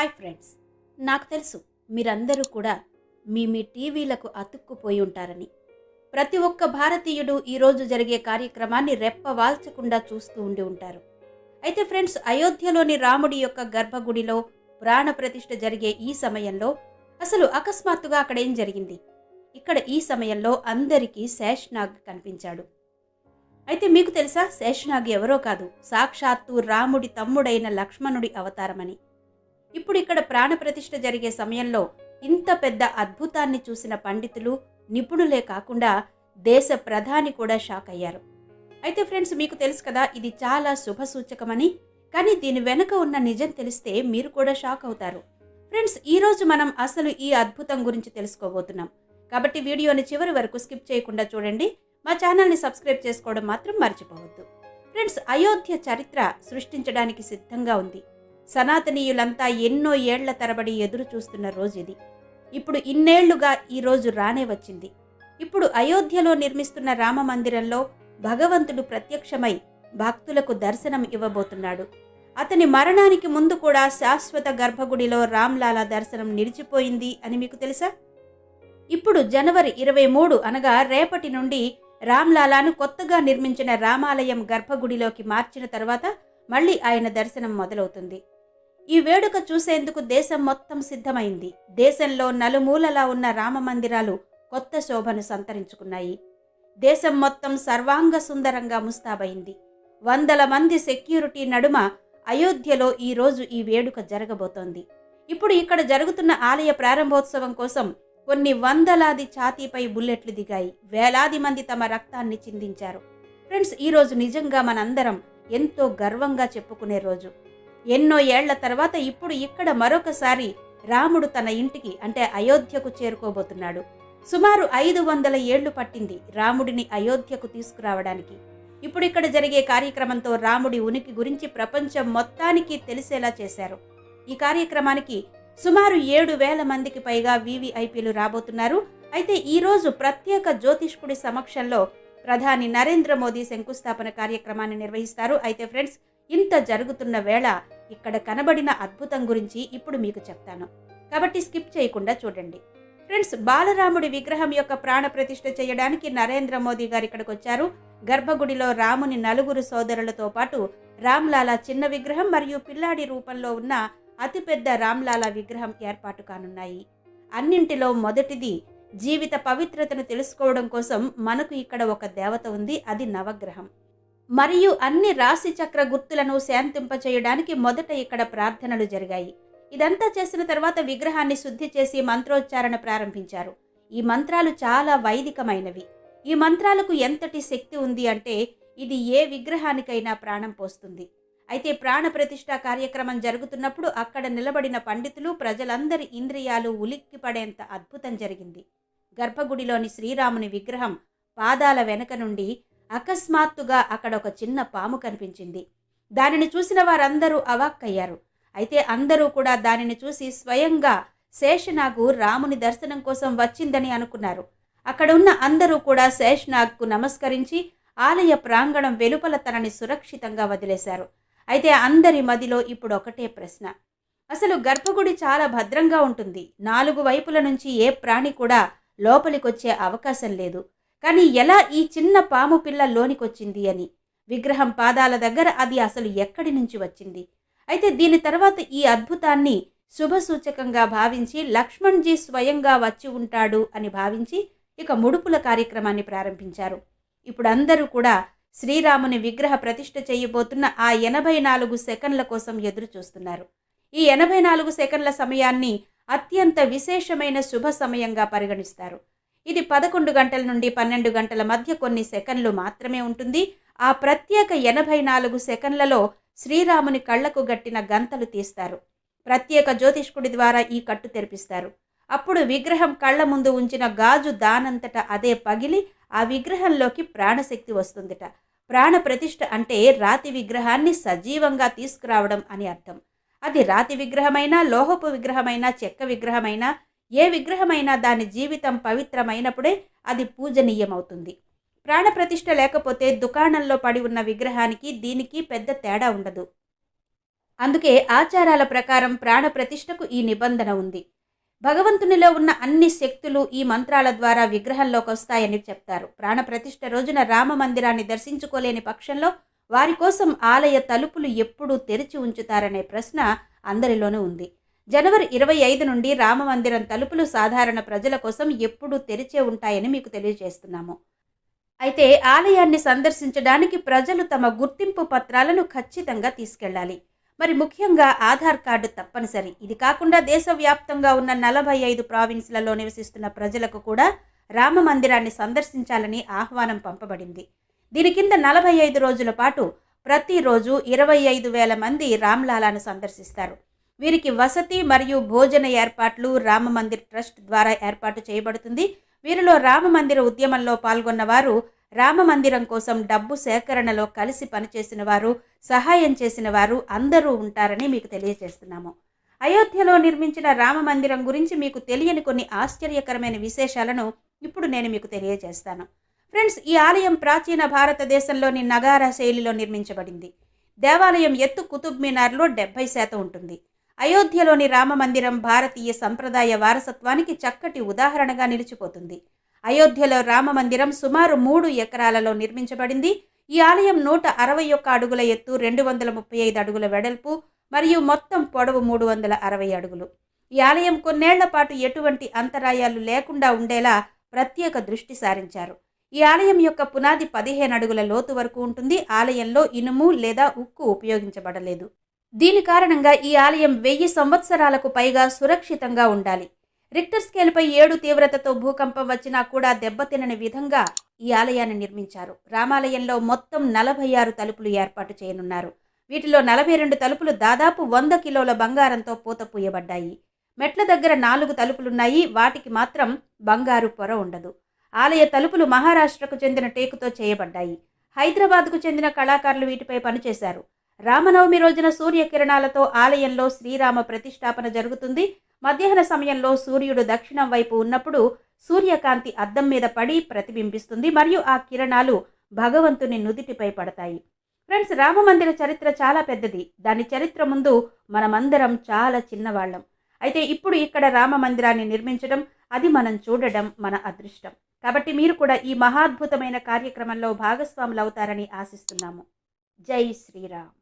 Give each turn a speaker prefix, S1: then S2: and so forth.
S1: Hi friends. నాకు తెలుసు మీరందరూ కూడా మీ మీ టీవీలకు అతుక్కుపోయి ఉంటారని. ప్రతి ఒక్క భారతీయుడు ఈరోజు జరిగే కార్యక్రమాన్ని రెప్పవాల్చకుండా చూస్తూ ఉండి ఉంటారు. అయితే ఫ్రెండ్స్ అయోధ్యలోని రాముడి యొక్క గర్భగుడిలో ప్రాణప్రతిష్ఠ జరిగే ఈ సమయంలో అసలు అకస్మాత్తుగా అక్కడ ఏం జరిగింది? ఇక్కడ ఈ సమయంలో అందరికీ శేష్నాగ్ కనిపించాడు. అయితే మీకు తెలుసా శేషనాగ్ ఎవరో కాదు సాక్షాత్తు రాముడి తమ్ముడైన లక్ష్మణుడి అవతారమని. ఇప్పుడు ఇక్కడ ప్రాణప్రతిష్ఠ జరిగే సమయంలో ఇంత పెద్ద అద్భుతాన్ని చూసిన పండితులు నిపుణులే కాకుండా దేశ ప్రధాని కూడా షాక్ అయ్యారు. అయితే ఫ్రెండ్స్ మీకు తెలుసు కదా ఇది చాలా శుభ సూచకమని. కానీ దీని వెనుక ఉన్న నిజం తెలిస్తే మీరు కూడా షాక్ అవుతారు. ఫ్రెండ్స్ ఈరోజు మనం అసలు ఈ అద్భుతం గురించి తెలుసుకోబోతున్నాం. కాబట్టి వీడియోని చివరి వరకు స్కిప్ చేయకుండా చూడండి. మా ఛానల్ని సబ్స్క్రైబ్ చేసుకోవడం మాత్రం మర్చిపోవద్దు. ఫ్రెండ్స్ అయోధ్య చరిత్ర సృష్టించడానికి సిద్ధంగా ఉంది. సనాతనీయులంతా ఎన్నో ఏళ్ళ తరబడి ఎదురు చూస్తున్న రోజు ఇది. ఇప్పుడు ఇన్నేళ్ళుగా ఈ రోజు రానే వచ్చింది. ఇప్పుడు అయోధ్యలో నిర్మిస్తున్న రామ మందిరంలో భగవంతుడు ప్రత్యక్షమై భక్తులకు దర్శనం ఇవ్వబోతున్నాడు. అతని మరణానికి ముందు కూడా శాశ్వత గర్భగుడిలో రామ్లాలా దర్శనం నిలిచిపోయింది అని మీకు తెలుసా? ఇప్పుడు జనవరి ఇరవై మూడు అనగా రేపటి నుండి రామ్లాలాను కొత్తగా నిర్మించిన రామాలయం గర్భగుడిలోకి మార్చిన తర్వాత మళ్ళీ ఆయన దర్శనం మొదలవుతుంది. ఈ వేడుక చూసేందుకు దేశం మొత్తం సిద్ధమైంది. దేశంలో నలుమూలలా ఉన్న రామ మందిరాలు కొత్త శోభను సంతరించుకున్నాయి. దేశం మొత్తం సర్వాంగ సుందరంగా ముస్తాబైంది. వందల మంది సెక్యూరిటీ నడుమ అయోధ్యలో ఈరోజు ఈ వేడుక జరగబోతోంది. ఇప్పుడు ఇక్కడ జరుగుతున్న ఆలయ ప్రారంభోత్సవం కోసం కొన్ని వందలాది ఛాతీపై బుల్లెట్లు దిగాయి. వేలాది మంది తమ రక్తాన్ని చిందించారు. ఫ్రెండ్స్ ఈరోజు నిజంగా మనందరం ఎంతో గర్వంగా చెప్పుకునే రోజు. ఎన్నో ఏళ్ళ తర్వాత ఇప్పుడు ఇక్కడ మరొకసారి రాముడు తన ఇంటికి అంటే అయోధ్యకు చేరుకోబోతున్నాడు. సుమారు ఐదు వందల ఏళ్ళు పట్టింది రాముడిని అయోధ్యకు తీసుకురావడానికి. ఇప్పుడు ఇక్కడ జరిగే కార్యక్రమంతో రాముడి ఉనికి గురించి ప్రపంచం మొత్తానికి తెలిసేలా చేశారు. ఈ కార్యక్రమానికి సుమారు ఏడు వేల మందికి పైగా వివిఐపీలు రాబోతున్నారు. అయితే ఈరోజు ప్రత్యేక జ్యోతిష్కుడి సమక్షంలో ప్రధాని నరేంద్ర మోదీ శంకుస్థాపన కార్యక్రమాన్ని నిర్వహిస్తారు. అయితే ఫ్రెండ్స్ ఇంత జరుగుతున్న వేళ ఇక్కడ కనబడిన అద్భుతం గురించి ఇప్పుడు మీకు చెప్తాను. కాబట్టి స్కిప్ చేయకుండా చూడండి. ఫ్రెండ్స్ బాలరాముడి విగ్రహం యొక్క ప్రాణ ప్రతిష్ఠ చేయడానికి నరేంద్ర మోదీ గారు ఇక్కడికి వచ్చారు. గర్భగుడిలో రాముని నలుగురు సోదరులతో పాటు రామ్లాలా చిన్న విగ్రహం మరియు పిల్లాడి రూపంలో ఉన్న అతిపెద్ద రామ్లాలా విగ్రహం ఏర్పాటు కానున్నాయి. అన్నింటిలో మొదటిది జీవిత పవిత్రతను తెలుసుకోవడం కోసం మనకు ఇక్కడ ఒక దేవత ఉంది అది నవగ్రహం. మరియు అన్ని రాశి చక్ర గుర్తులను శాంతింపచేయడానికి మొదట ఇక్కడ ప్రార్థనలు జరిగాయి. ఇదంతా చేసిన తర్వాత విగ్రహాన్ని శుద్ధి చేసి మంత్రోచ్చారణ ప్రారంభించారు. ఈ మంత్రాలు చాలా వైదికమైనవి. ఈ మంత్రాలకు ఎంతటి శక్తి ఉంది అంటే ఇది ఏ విగ్రహానికైనా ప్రాణం పోస్తుంది. అయితే ప్రాణ ప్రతిష్ఠ కార్యక్రమం జరుగుతున్నప్పుడు అక్కడ నిలబడిన పండితులు ప్రజలందరి ఇంద్రియాలు ఉలిక్కిపడేంత అద్భుతం జరిగింది. గర్భగుడిలోని శ్రీరాముని విగ్రహం పాదాల వెనక నుండి అకస్మాత్తుగా అక్కడ ఒక చిన్న పాము కనిపించింది. దానిని చూసిన వారందరూ అవాక్కయ్యారు. అయితే అందరూ కూడా దానిని చూసి స్వయంగా శేషనాగు రాముని దర్శనం కోసం వచ్చిందని అనుకున్నారు. అక్కడ ఉన్న అందరూ కూడా శేషనాగ్కు నమస్కరించి ఆలయ ప్రాంగణం వెలుపల తనని సురక్షితంగా వదిలేశారు. అయితే అందరి మదిలో ఇప్పుడు ఒకటే ప్రశ్న. అసలు గర్భగుడి చాలా భద్రంగా ఉంటుంది. నాలుగు వైపుల నుంచి ఏ ప్రాణి కూడా లోపలికొచ్చే అవకాశం లేదు. కానీ ఎలా ఈ చిన్న పాము పిల్ల లోనికొచ్చింది అని? విగ్రహం పాదాల దగ్గర అది అసలు ఎక్కడి నుంచి వచ్చింది? అయితే దీని తర్వాత ఈ అద్భుతాన్ని శుభసూచకంగా భావించి లక్ష్మణ్జీ స్వయంగా వచ్చి ఉంటాడు అని భావించి ఇక ముడుపుల కార్యక్రమాన్ని ప్రారంభించారు. ఇప్పుడు అందరూ కూడా శ్రీరాముని విగ్రహ ప్రతిష్ఠ చేయబోతున్న ఆ ఎనభై నాలుగు సెకండ్ల కోసం ఎదురు చూస్తున్నారు ఈ ఎనభై నాలుగు సెకండ్ల సమయాన్ని అత్యంత విశేషమైన శుభ సమయంగా పరిగణిస్తారు. ఇది పదకొండు గంటల నుండి పన్నెండు గంటల మధ్య కొన్ని సెకండ్లు మాత్రమే ఉంటుంది. ఆ ప్రత్యేక ఎనభై నాలుగు సెకండ్లలో శ్రీరాముని కళ్ళకు గట్టిన గంతలు తీస్తారు. ప్రత్యేక జ్యోతిష్కుడి ద్వారా ఈ కట్టు తెరిపిస్తారు. అప్పుడు విగ్రహం కళ్ళ ముందు ఉంచిన గాజు దానంతట అదే పగిలి ఆ విగ్రహంలోకి ప్రాణశక్తి వస్తుందిట. ప్రాణ ప్రతిష్ఠ అంటే రాతి విగ్రహాన్ని సజీవంగా తీసుకురావడం అని అర్థం. అది రాతి విగ్రహమైనా లోహపు విగ్రహమైనా చెక్క విగ్రహమైనా ఏ విగ్రహమైనా దాని జీవితం పవిత్రమైనప్పుడే అది పూజనీయమవుతుంది. ప్రాణప్రతిష్ఠ లేకపోతే దుకాణంలో పడి ఉన్న విగ్రహానికి దీనికి పెద్ద తేడా ఉండదు. అందుకే ఆచారాల ప్రకారం ప్రాణప్రతిష్ఠకు ఈ నిబంధన ఉంది. భగవంతునిలో ఉన్న అన్ని శక్తులు ఈ మంత్రాల ద్వారా విగ్రహంలోకి వస్తాయని చెప్తారు. ప్రాణప్రతిష్ఠ రోజున రామ మందిరాన్ని దర్శించుకోలేని పక్షంలో వారి కోసం ఆలయ తలుపులు ఎప్పుడు తెరిచి ఉంచుతారనే ప్రశ్న అందరిలోనూ ఉంది. జనవరి ఇరవై ఐదు నుండి రామ మందిరం తలుపులు సాధారణ ప్రజల కోసం ఎప్పుడూ తెరిచే ఉంటాయని మీకు తెలియజేస్తున్నాము. అయితే ఆలయాన్ని సందర్శించడానికి ప్రజలు తమ గుర్తింపు పత్రాలను ఖచ్చితంగా తీసుకెళ్ళాలి. మరి ముఖ్యంగా ఆధార్ కార్డు తప్పనిసరి. ఇది కాకుండా దేశవ్యాప్తంగా ఉన్న నలభై ఐదు ప్రావిన్స్లలో నివసిస్తున్న ప్రజలకు కూడా రామ మందిరాన్ని సందర్శించాలని ఆహ్వానం పంపబడింది. దీని కింద నలభై ఐదు రోజుల పాటు ప్రతిరోజు ఇరవై ఐదు వేల మంది రామ్లాలాను సందర్శిస్తారు. వీరికి వసతి మరియు భోజన ఏర్పాట్లు రామ మందిర్ ట్రస్ట్ ద్వారా ఏర్పాటు చేయబడుతుంది. వీరిలో రామ మందిర ఉద్యమంలో పాల్గొన్న వారు రామ మందిరం కోసం డబ్బు సేకరణలో కలిసి పనిచేసిన వారు సహాయం చేసిన వారు అందరూ ఉంటారని మీకు తెలియజేస్తున్నాము. అయోధ్యలో నిర్మించిన రామ మందిరం గురించి మీకు తెలియని కొన్ని ఆశ్చర్యకరమైన విశేషాలను ఇప్పుడు నేను మీకు తెలియజేస్తాను. ఫ్రెండ్స్ ఈ ఆలయం ప్రాచీన భారతదేశంలోని నగారా శైలిలో నిర్మించబడింది. దేవాలయం ఎత్తు కుతుబ్ మినార్లో డెబ్బై శాతం ఉంటుంది. అయోధ్యలోని రామ మందిరం భారతీయ సంప్రదాయ వారసత్వానికి చక్కటి ఉదాహరణగా నిలిచిపోతుంది. అయోధ్యలో రామ మందిరం సుమారు మూడు ఎకరాలలో నిర్మించబడింది. ఈ ఆలయం నూట అరవై ఒక్క అడుగుల ఎత్తు రెండు వందల ముప్పై ఐదు అడుగుల వెడల్పు మరియు మొత్తం పొడవు మూడు వందల అరవై అడుగులు. ఈ ఆలయం కొన్నేళ్ళ పాటు ఎటువంటి అంతరాయాలు లేకుండా ఉండేలా ప్రత్యేక దృష్టి సారించారు. ఈ ఆలయం యొక్క పునాది పదిహేను అడుగుల లోతు వరకు ఉంటుంది. ఆలయంలో ఇనుము లేదా ఉక్కు ఉపయోగించబడలేదు. దీని కారణంగా ఈ ఆలయం వెయ్యి సంవత్సరాలకు పైగా సురక్షితంగా ఉండాలి. రిక్టర్ స్కేల్పై ఏడు తీవ్రతతో భూకంపం వచ్చినా కూడా దెబ్బతినని విధంగా ఈ ఆలయాన్ని నిర్మించారు. రామాలయంలో మొత్తం నలభై ఆరు తలుపులు ఏర్పాటు చేయనున్నారు. వీటిలో నలభై రెండు తలుపులు దాదాపు వంద కిలోల బంగారంతో పూత పూయబడ్డాయి. మెట్ల దగ్గర నాలుగు తలుపులున్నాయి. వాటికి మాత్రం బంగారు పొర ఉండదు. ఆలయ తలుపులు మహారాష్ట్రకు చెందిన టేకుతో చేయబడ్డాయి. హైదరాబాద్కు చెందిన కళాకారులు వీటిపై పనిచేశారు. రామనవమి రోజున సూర్యకిరణాలతో ఆలయంలో శ్రీరామ ప్రతిష్టాపన జరుగుతుంది. మధ్యాహ్న సమయంలో సూర్యుడు దక్షిణం వైపు ఉన్నప్పుడు సూర్యకాంతి అద్దం మీద పడి ప్రతిబింబిస్తుంది. మరియు ఆ కిరణాలు భగవంతుని నుదిటిపై పడతాయి. ఫ్రెండ్స్ రామమందిర చరిత్ర చాలా పెద్దది. దాని చరిత్ర ముందు మనమందరం చాలా చిన్నవాళ్ళం. అయితే ఇప్పుడు ఇక్కడ రామ మందిరాన్ని నిర్మించడం అది మనం చూడడం మన అదృష్టం. కాబట్టి మీరు కూడా ఈ మహాద్భుతమైన కార్యక్రమంలో భాగస్వాములు అవుతారని ఆశిస్తున్నాము. జై శ్రీరామ్.